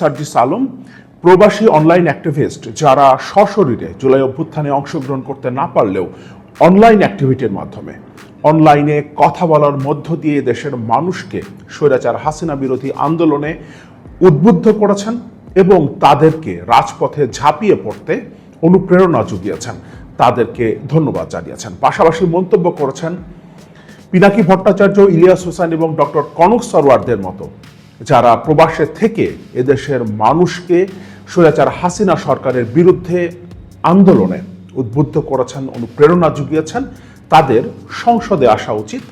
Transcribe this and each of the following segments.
সার্জিস আলম, প্রবাসী online activist যারা সশরীরে জুলাই অভ্যুত্থানে অংশগ্রহণ করতে না পারলেও অনলাইন অ্যাক্টিভিটির মাধ্যমে। অনলাইনে কথা বলার মধ্য দিয়ে দেশের মানুষকে স্বৈরাচার হাসিনা বিরোধী আন্দোলনে উদ্বুদ্ধ করেছেন এবং তাদেরকে রাজপথে ঝাঁপিয়ে পড়তে অনুপ্রেরণা জুগিয়েছেন তাদেরকে ধন্যবাদ জানিয়েছেন। পাশাপাশি মন্তব্য করেছেন, পিনাকি ভট্টাচার্য, ইলিয়াস হোসেন এবং ডক্টর কনক সরওয়ারদের মতো যারা প্রবাসে থেকে এদেশের মানুষকে স্বৈরাচার হাসিনা সরকারের বিরুদ্ধে আন্দোলনে উদ্বুদ্ধ করেছেন, অনুপ্রেরণা জুগিয়েছেন তাদের সংসদে আসা উচিত।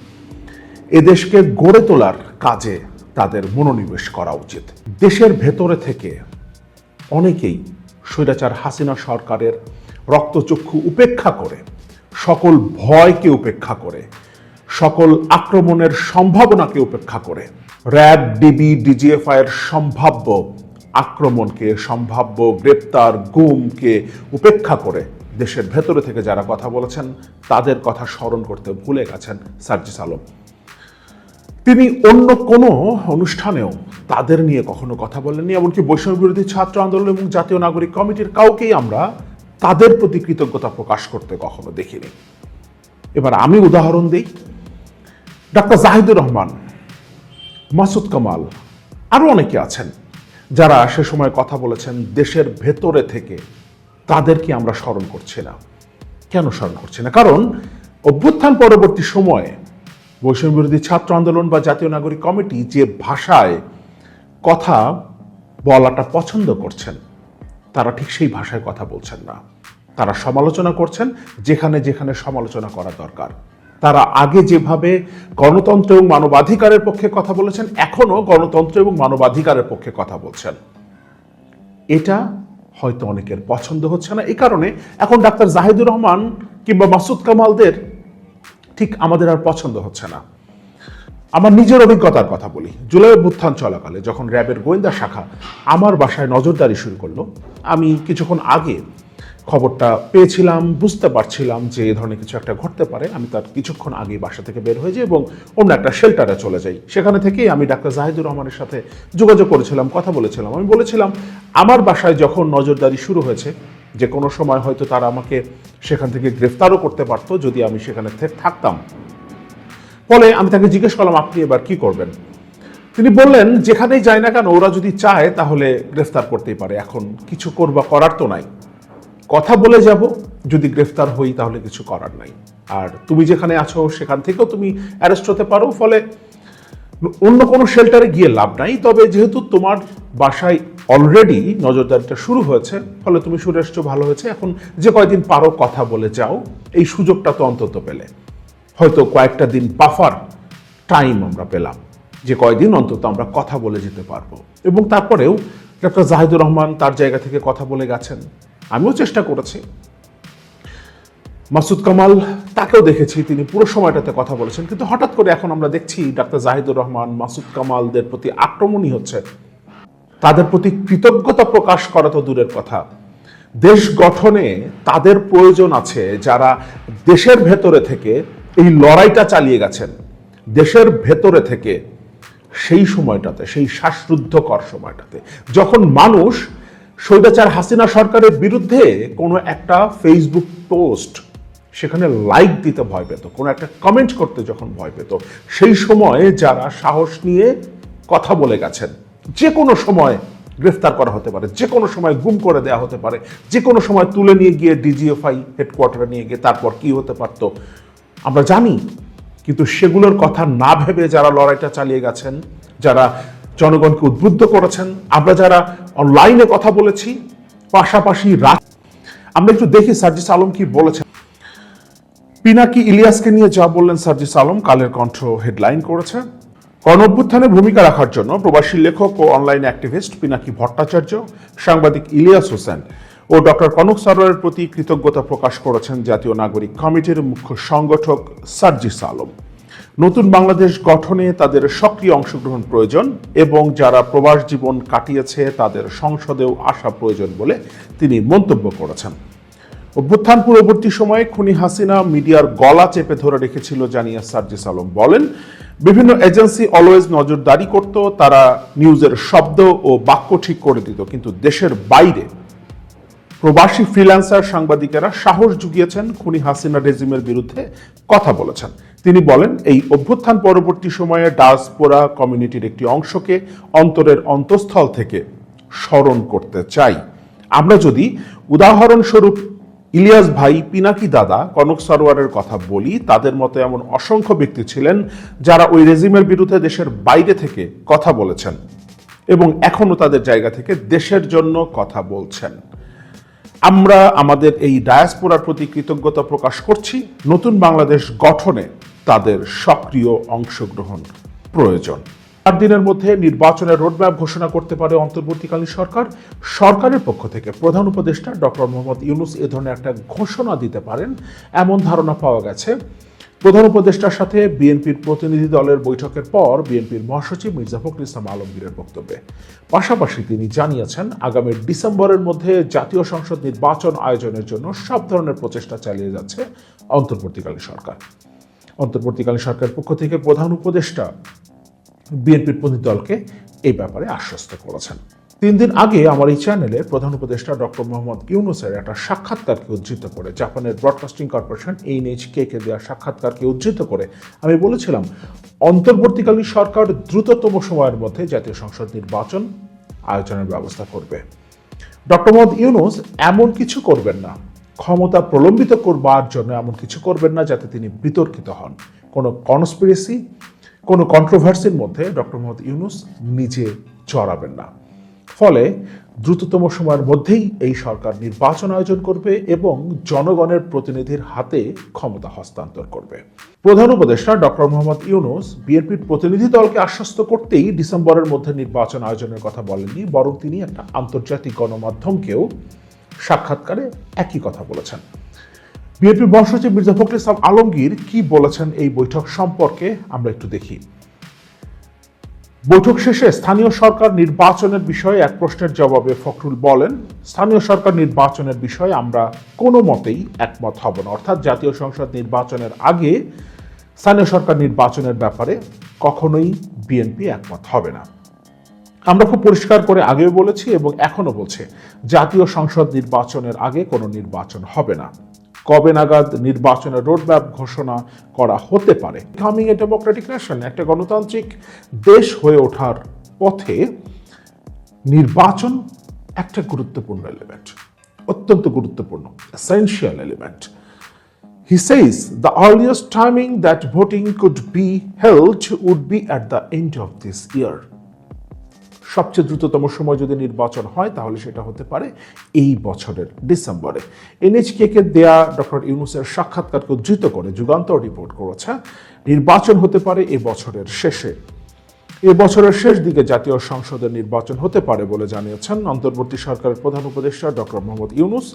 এদেশকে গড়ে তোলার কাজে তাদের মনোনিবেশ করা উচিত। দেশের ভেতরে থেকে অনেকেই স্বৈরাচার হাসিনা সরকারের রক্তচক্ষু উপেক্ষা করে, সকল ভয়কে উপেক্ষা করে, সকল আক্রমণের সম্ভাবনাকে উপেক্ষা করে র্যাব, ডিবি ডিজিএফআই এর সম্ভাব্য আক্রমণকে, সম্ভাব্য গ্রেপ্তার গুমকে উপেক্ষা করে দেশের ভেতরে থেকে যারা কথা বলেছেন, তাদের কথা স্মরণ করতে ভুলে গেছেন সার্জিস আলম। তিনি অন্য কোনো অনুষ্ঠানেও তাদের নিয়ে কখনো কথা বলেননি, এমনকি বৈষম্য বিরোধী ছাত্র আন্দোলন এবং জাতীয় নাগরিক কমিটির কাউকেই আমরা তাদের প্রতি কৃতজ্ঞতা প্রকাশ করতে কখনো দেখিনি। এবার আমি উদাহরণ দিই। ডাক্তার জাহিদুর রহমান মাসুদ কামাল আরও অনেকে আছেন যারা সে সময় কথা বলেছেন দেশের ভেতরে থেকে। তাদেরকে আমরা স্মরণ করছি না। কেন স্মরণ করছি না? কারণ অভ্যুত্থান পরবর্তী সময়ে বৈষম্য বিরোধী ছাত্র আন্দোলন বা জাতীয় নাগরিক কমিটি যে ভাষায় কথা বলাটা পছন্দ করছেন, তারা ঠিক সেই ভাষায় কথা বলছেন না। তারা সমালোচনা করছেন, যেখানে যেখানে সমালোচনা করা দরকার। তারা আগে যেভাবে গণতন্ত্র এবং মানবাধিকারের পক্ষে কথা বলেছেন, এখনও গণতন্ত্র এবং মানবাধিকারের পক্ষে কথা বলছেন। এটা হয়তো অনেকের পছন্দ হচ্ছে না। এই কারণে এখন ডাক্তার জাহিদুর রহমান কিংবা মাসুদ কামালদের ঠিক আমাদের আর পছন্দ হচ্ছে না। আমার নিজের অভিজ্ঞতার কথা বলি। জুলাই অভ্যুত্থান চলাকালে যখন র্যাবের গোয়েন্দা শাখা আমার বাসায় নজরদারি শুরু করল, আমি কিছুক্ষণ আগে খবরটা পেয়েছিলাম, বুঝতে পারছিলাম যে এ ধরনের কিছু একটা ঘটতে পারে। আমি তার কিছুক্ষণ আগে বাসা থেকে বের হয়ে যাই এবং অন্য একটা শেল্টারে চলে যাই। সেখানে থেকেই আমি ডাক্তার জাহিদুর রহমানের সাথে যোগাযোগ করেছিলাম, কথা বলেছিলাম। আমি বলেছিলাম, আমার বাসায় যখন নজরদারি শুরু হয়েছে, যে কোনো সময় হয়তো তারা আমাকে সেখান থেকে গ্রেফতারও করতে পারতো, যদি আমি সেখানে থাকতাম। ফলে আমি তাকে জিজ্ঞেস করলাম, আপনি এবার কি করবেন? তিনি বললেন, যেখানেই যায় না কেন, ওরা যদি চায় তাহলে গ্রেফতার করতেই পারে। এখন কিছু করবা করার তো নাই। কথা বলে যাব, যদি গ্রেফতার হই তাহলে কিছু করার নাই। আর তুমি যেখানে আছো সেখান থেকেও তুমি অ্যারেস্ট হতে পারো, ফলে অন্য কোনো শেল্টারে গিয়ে লাভ নাই। তবে যেহেতু তোমার বাসায় অলরেডি নজরদারিটা শুরু হয়েছে, ফলে তুমি এসছো ভালো হয়েছে। এখন যে কয়দিন পারো কথা বলে যাও, এই সুযোগটা তো অন্তত পেলে। হয়তো কয়েকটা দিন বাফার টাইম আমরা পেলাম। যে কয়দিন অন্তত আমরা কথা বলে যেতে পারব। এবং তারপরেও ডক্টর জাহিদুর রহমান তার জায়গা থেকে কথা বলে গেছেন। আমিও চেষ্টা করেছি। মাসুদ কামাল, তাকেও দেখেছি, তিনি পুরো সময়টাতে কথা বলেছেন। কিন্তু হঠাৎ করে এখন আমরা দেখছি ডাক্তার জাহিদুর রহমান, মাসুদ কামালদের প্রতি আক্রমণই হচ্ছে। তাদের প্রতি কৃতজ্ঞতা প্রকাশ করা তো দূরের কথা। দেশ গঠনে তাদের প্রয়োজন আছে যারা দেশের ভেতরে থেকে এই লড়াইটা চালিয়ে গেছেন। দেশের ভেতরে থেকে সেই সময়টাতে, সেই শ্বাসরুদ্ধকর সময়টাতে, যখন মানুষ স্বৈরাচার হাসিনা সরকারের বিরুদ্ধে কোনো একটা ফেসবুক পোস্ট সেখানে লাইক দিতে ভয় পেত, কোনো একটা কমেন্ট করতে যখন ভয় পেত, সেই সময়ে যারা সাহস নিয়ে কথা বলে গেছেন, যে কোনো সময় গ্রেফতার করা হতে পারে, যে কোনো সময় গুম করে দেওয়া হতে পারে, যে কোনো সময় তুলে নিয়ে গিয়ে ডিজিএফআই হেডকোয়ার্টারে নিয়ে গিয়ে তারপর কি হতে পারতো, আমরা জানি, কিন্তু সেগুলোর কথা না ভেবে যারা লড়াইটা চালিয়ে গেছেন, যারা জনগণকে উদ্বুদ্ধ করেছেন। আমরা যারা অনলাইনে কথা বলেছি, পাশাপাশি রাত আমরা একটু দেখি সার্জিস আলম কি বলেছেন। পিনাকি ইলিয়াসকে নিয়ে যা বললেন সার্জিস আলম, কালের কণ্ঠ হেডলাইন করেছে। গণঅভ্যুত্থানে ভূমিকা রাখার জন্য প্রবাসী লেখক ও অনলাইন অ্যাক্টিভিস্ট পিনাকি ভট্টাচার্য, সাংবাদিক ইলিয়াস হোসেন ও ডক্টর কনক সরোয়ারের প্রতি কৃতজ্ঞতা প্রকাশ করেছেন জাতীয় নাগরিক কমিটির মুখ্য সংগঠক সার্জিস আলম। নতুন বাংলাদেশ গঠনে তাদের সক্রিয় অংশগ্রহণ প্রয়োজন এবং যারা প্রবাস জীবন কাটিয়েছে তাদের সংসদেও আসা প্রয়োজন বলে তিনি মন্তব্য করেছেন। অভ্যুত্থান পূর্ববর্তী সময়ে খুনি হাসিনা মিডিয়ার গলা চেপে ধরে রেখেছিল জানিয়ে সার্জিস আলম বলেন, বিভিন্ন এজেন্সি অলওয়েজ নজরদারি করত, তারা নিউজের শব্দ ও বাক্য ঠিক করে দিত, কিন্তু দেশের বাইরে প্রবাসী ফ্রিল্যান্সার সাংবাদিকেরা সাহস জুগিয়েছেন খুনি হাসিনা রেজিমের বিরুদ্ধে কথা বলেছেন। তিনি বলেন, এই অভ্যুত্থান পরবর্তী সময়ে ডাসপোরা কমিউনিটির একটি অংশকে অন্তরের অন্তঃস্থল থেকে স্মরণ করতে চাই। আমরা যদি উদাহরণস্বরূপ ইলিয়াস ভাই পিনাকি দাদা কনক সরোয়ারের কথা বলি, তাদের মতো এমন অসংখ্য ব্যক্তি ছিলেন যারা ওই রেজিমের বিরুদ্ধে দেশের বাইরে থেকে কথা বলেছেন এবং এখনও তাদের জায়গা থেকে দেশের জন্য কথা বলছেন। আমরা আমাদের এই ডায়াসপোরার প্রতি কৃতজ্ঞতা প্রকাশ করছি। নতুন বাংলাদেশ গঠনে তাদের সক্রিয় অংশগ্রহণ প্রয়োজন। চার দিনের মধ্যে নির্বাচনের রোডম্যাপ ঘোষণা করতে পারে অন্তর্বর্তীকালীন সরকার। সরকারের পক্ষ থেকে প্রধান উপদেষ্টা ডক্টর মোহাম্মদ ইউনুস এ ধরনের একটা ঘোষণা দিতে পারেন, এমন ধারণা পাওয়া গেছে। প্রধান উপদেষ্টার সাথে বিএনপির প্রতিনিধি দলের বৈঠকের পর বিএনপির মহাসচিব মির্জা ফখরুল ইসলাম আলমগীরের বক্তব্যে। পাশাপাশি তিনি জানিয়েছেন, আগামী ডিসেম্বরের মধ্যে জাতীয় সংসদ নির্বাচন আয়োজনের জন্য সব ধরনের প্রচেষ্টা চালিয়ে যাচ্ছে অন্তর্বর্তীকালীন সরকার। অন্তর্বর্তীকালীন সরকারের পক্ষ থেকে প্রধান উপদেষ্টা বিএনপির প্রতিনিধি দলকে এই ব্যাপারে আশ্বস্ত করেছেন। তিন দিন আগে আমার এই চ্যানেলে প্রধান উপদেষ্টা ডক্টর মোহাম্মদ ইউনুসের একটা সাক্ষাৎকারকে উদ্ধৃত করে, জাপানের broadcasting corporation H K K দেওয়া সাক্ষাৎকারকে উদ্ধৃত করে আমি বলেছিলাম, অন্তর্বর্তীকালীন সরকার দ্রুততম সময়ের মধ্যে জাতীয় সংসদ নির্বাচন আয়োজনের ব্যবস্থা করবে। ডক্টর মোহাম্মদ ইউনুস এমন কিছু করবেন না। ক্ষমতা প্রলম্বিত করবার জন্য এমন কিছু করবেন না যাতে তিনি বিতর্কিত হন। কোনো কনস্পিরেসি কোনো কন্ট্রোভার্সির মধ্যে ডক্টর মোহাম্মদ ইউনুস নিজে চড়াবেন না। ফলে দ্রুততম সময়ের মধ্যেই এই সরকার নির্বাচন আয়োজন করবে এবং জনগণের প্রতিনিধির হাতে ক্ষমতা হস্তান্তর করবে। প্রধান উপদেষ্টা ডক্টর মোহাম্মদ ইউনুস বিএনপির প্রতিনিধি দলকে আশ্বস্ত করতেই ডিসেম্বরের মধ্যে নির্বাচন আয়োজনের কথা বলেননি, বরং তিনি একটা আন্তর্জাতিক গণমাধ্যমকেও সাক্ষাৎকারে একই কথা বলেছেন। বিএনপি মহাসচিব মির্জা ফখরুল ইসলাম আলমগীর কি বলেছেন এই বৈঠক সম্পর্কে আমরা একটু দেখি। বৈঠক শেষে স্থানীয় সরকার নির্বাচনের বিষয়ে এক প্রশ্নের জবাবে ফখরুল বলেন, স্থানীয় সরকার নির্বাচনের বিষয়ে আমরা কোনো মতেই একমত হব না। অর্থাৎ জাতীয় সংসদ নির্বাচনের আগে স্থানীয় সরকার নির্বাচনের ব্যাপারে কখনোই বিএনপি একমত হবে না। আমরা খুব পরিষ্কার করে আগেও বলেছি এবং এখনও বলছে, জাতীয় সংসদ নির্বাচনের আগে কোনো নির্বাচন হবে না। কবে নাগাদ নির্বাচনের রোডম্যাপ ঘোষণা করা হতে পারে? কামিং এ ডেমোক্রেটিক নেশন একটা গণতান্ত্রিক দেশ হয়ে ওঠার পথে নির্বাচন একটা গুরুত্বপূর্ণ এলিমেন্ট অত্যন্ত গুরুত্বপূর্ণ essential element He says, the earliest timing that voting could be held would be at the end of this year. সবচেয়ে দ্রুততম সময় যদি নির্বাচন হয়, তাহলে সেটা হতে পারে এই বছরের ডিসেম্বরে। এনএইচকে দেয়া ডক্টর ইউনুসের সাক্ষাৎকারকে উদ্ধৃত করে যুগান্তর রিপোর্ট করেছে, নির্বাচন হতে পারে এ বছরের শেষে। এ বছরের শেষ দিকে জাতীয় সংসদের নির্বাচন হতে পারে বলে জানিয়েছেন অন্তর্বর্তী সরকারের প্রধান উপদেষ্টা ডক্টর মোহাম্মদ ইউনুস।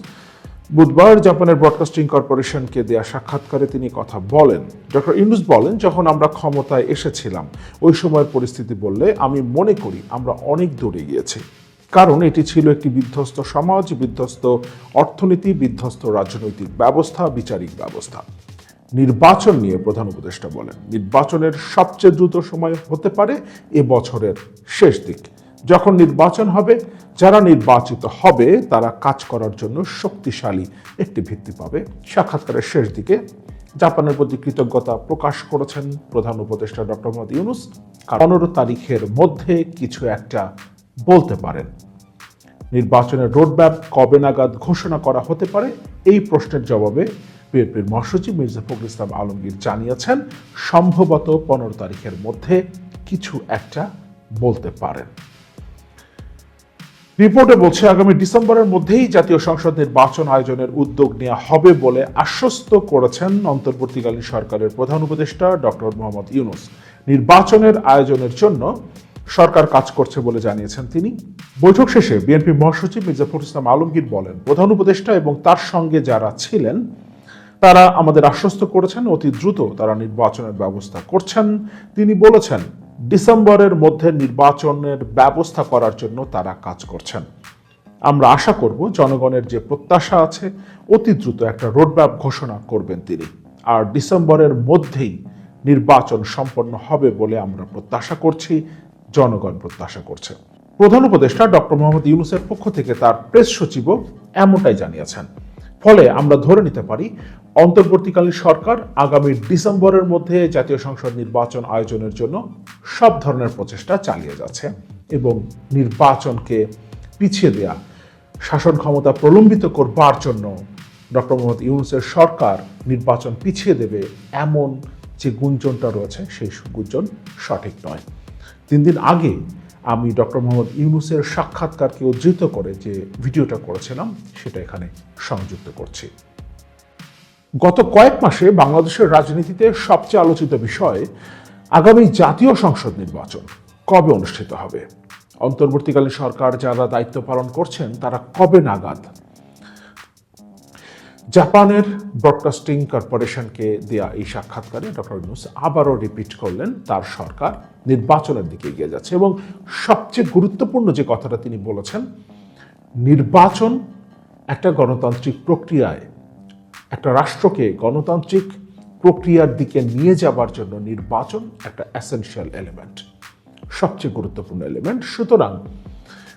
বুধবার জাপানের ব্রডকাস্টিং কর্পোরেশনকে দেয়া সাক্ষাৎকারে তিনি কথা বলেন। ডক্টর ইউনুস বলেন, যখন আমরা ক্ষমতায় এসেছিলাম, ওই সময়ের পরিস্থিতি বললে আমি মনে করি আমরা অনেক দূরে গিয়েছি। কারণ এটি ছিল একটি বিধ্বস্ত সমাজ, বিধ্বস্ত অর্থনীতি, বিধ্বস্ত রাজনৈতিক ব্যবস্থা, বিচারিক ব্যবস্থা। নির্বাচন নিয়ে প্রধান উপদেষ্টা বলেন, নির্বাচনের সবচেয়ে দ্রুত সময় হতে পারে এ বছরের শেষ দিক। যখন নির্বাচন হবে, যারা নির্বাচিত হবে, তারা কাজ করার জন্য শক্তিশালী একটি ভিত্তি পাবে। সাক্ষাৎকারের শেষ দিকে জাপানের প্রতি কৃতজ্ঞতা প্রকাশ করেছেন প্রধান উপদেষ্টা ডক্টর মোহাম্মদ ইউনুস। পনেরো তারিখের মধ্যে কিছু একটা বলতে পারেন। নির্বাচনের রোডম্যাপ কবে নাগাদ ঘোষণা করা হতে পারে, এই প্রশ্নের জবাবে বিএনপির মহাসচিব মির্জা ফখরুল ইসলাম আলমগীর জানিয়েছেন, সম্ভবত পনেরো তারিখের মধ্যে কিছু একটা বলতে পারেন। রিপোর্টে বলছে, আগামী ডিসেম্বরের মধ্যেই জাতীয় সংসদ নির্বাচন আয়োজনের উদ্যোগ নেওয়া হবে বলে আশ্বস্ত করেছেন অন্তর্বর্তীকালীন সরকারের প্রধান উপদেষ্টা ডক্টর মোহাম্মদ ইউনুস। নির্বাচনের আয়োজনের জন্য সরকার কাজ করছে বলে জানিয়েছেন তিনি। বৈঠক শেষে বিএনপি মহাসচিব মির্জা ফখরুল ইসলাম আলমগীর বলেন, প্রধান উপদেষ্টা এবং তার সঙ্গে যারা ছিলেন, তারা আমাদের আশ্বস্ত করেছেন, অতি দ্রুত তারা নির্বাচনের ব্যবস্থা করছেন। তিনি বলেছেন ডিসেম্বরের মধ্যে নির্বাচনের ব্যবস্থা করার জন্য তারা কাজ করছেন। আমরা আশা করব জনগণের যে প্রত্যাশা আছে, অতি দ্রুত একটা রোডম্যাপ ঘোষণা করবেন তিনি। আর ডিসেম্বরের মধ্যেই নির্বাচন সম্পন্ন হবে বলে আমরা প্রত্যাশা করছি, জনগণ প্রত্যাশা করছে। প্রধান উপদেষ্টা ডক্টর মোহাম্মদ ইউনুসের পক্ষ থেকে তার প্রেস সচিবও এমনটাই জানিয়েছেন। ফলে আমরা ধরে নিতে পারি, অন্তর্বর্তীকালীন সরকার আগামী ডিসেম্বরের মধ্যে জাতীয় সংসদ নির্বাচন আয়োজনের জন্য সব ধরনের প্রচেষ্টা চালিয়ে যাচ্ছে এবং নির্বাচনকে পিছিয়ে দেয়া, শাসন ক্ষমতা প্রলম্বিত করবার জন্য ডক্টর মোহাম্মদ ইউনুসের সরকার নির্বাচন পিছিয়ে দেবে এমন যে গুঞ্জনটা রয়েছে, সেই গুঞ্জন সঠিক নয়। তিন দিন আগে আমি ডক্টর মোহাম্মদ ইউনুসের সাক্ষাৎকারকে উদ্ধৃত করে যে ভিডিওটা করেছিলাম, সেটা এখানে সংযুক্ত করছি। গত কয়েক মাসে বাংলাদেশের রাজনীতিতে সবচেয়ে আলোচিত বিষয় আগামী জাতীয় সংসদ নির্বাচন কবে অনুষ্ঠিত হবে? অন্তর্বর্তীকালীন সরকার যারা দায়িত্ব পালন করছেন, তারা কবে নাগাদ জাপানের ব্রডকাস্টিং কর্পোরেশনকে দেয়া এই সাক্ষাৎকারে ডক্টর ইউনুস আবারও রিপিট করলেন, তার সরকার নির্বাচনের দিকে এগিয়ে যাচ্ছে এবং সবচেয়ে গুরুত্বপূর্ণ যে কথাটা তিনি বলেছেন, নির্বাচন একটা গণতান্ত্রিক প্রক্রিয়ায়, একটা রাষ্ট্রকে গণতান্ত্রিক প্রক্রিয়ার দিকে নিয়ে যাবার জন্য নির্বাচন একটা অ্যাসেনশিয়াল এলিমেন্ট সবচেয়ে গুরুত্বপূর্ণ এলিমেন্ট সুতরাং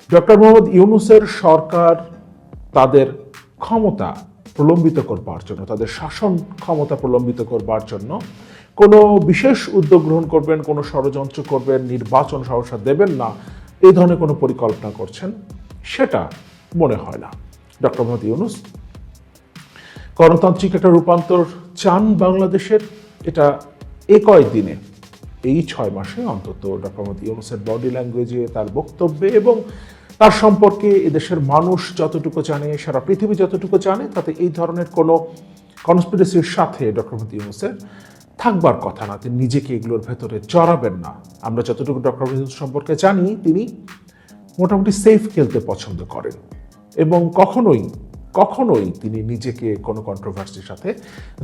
ডক্টর মোহাম্মদ ইউনুসের সরকার তাদের ক্ষমতা প্রলম্বিত করবার জন্য, তাদের শাসন ক্ষমতা প্রলম্বিত করবার জন্য কোনো বিশেষ উদ্যোগ গ্রহণ করবেন, কোনো ষড়যন্ত্র করবেন, নির্বাচন সহসা দেবেন না এই ধরনের কোনো পরিকল্পনা করছেন, সেটা মনে হয় না। ডক্টর মোহাম্মদ ইউনুস, গণতান্ত্রিক একটা রূপান্তর চান বাংলাদেশের, এটা এ কয়েকদিনে এই ছয় মাসে অন্তত, ডক্টর মোহাম্মদ ইউনুসের বডি ল্যাঙ্গুয়েজে তার বক্তব্যে এবং তার সম্পর্কে এদেশের মানুষ যতটুকু জানে, সারা পৃথিবী যতটুকু জানে, তাতে এই ধরনের কোনো কনস্পিরেসির সাথে ডক্টর মোহাম্মদ ইউনুসের থাকবার কথা না। তিনি নিজেকে এগুলোর ভেতরে জড়াবেন না। আমরা যতটুকু ডক্টর মোহাম্মদ সম্পর্কে জানি, তিনি মোটামুটি সেফ খেলতে পছন্দ করেন। এবং কখনোই কখনোই তিনি নিজেকে কোনো কন্ট্রোভার্সির সাথে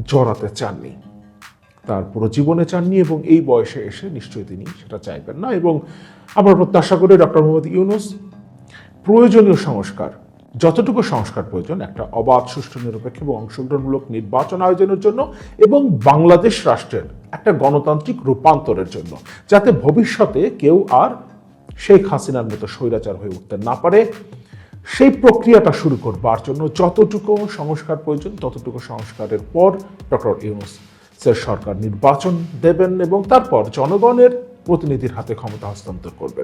জড়াতে চাননি। তার পুরো জীবনে চাননি এবং এই বয়সে এসে নিশ্চয়ই তিনি সেটা চাইবেন না। এবং আমরা প্রত্যাশা করি ডক্টর মোহাম্মদ ইউনুস প্রয়োজনীয় সংস্কার। যতটুকু সংস্কার প্রয়োজন, একটা অবাধ, সুষ্ঠু, নিরপেক্ষ এবং অংশগ্রহণমূলক নির্বাচন আয়োজনের জন্য এবং বাংলাদেশ রাষ্ট্রের একটা গণতান্ত্রিক রূপান্তরের জন্য, যাতে ভবিষ্যতে কেউ আর শেখ হাসিনার মতো স্বৈরাচার হয়ে উঠতে না পারে। সেই প্রক্রিয়াটা শুরু করবার জন্য যতটুকু সংস্কার প্রয়োজন, ততটুকু সংস্কারের পর ডক্টর ইউনুস সরকার নির্বাচন দেবেন এবং তারপর জনগণের প্রতিনিধির হাতে ক্ষমতা হস্তান্তর করবেন।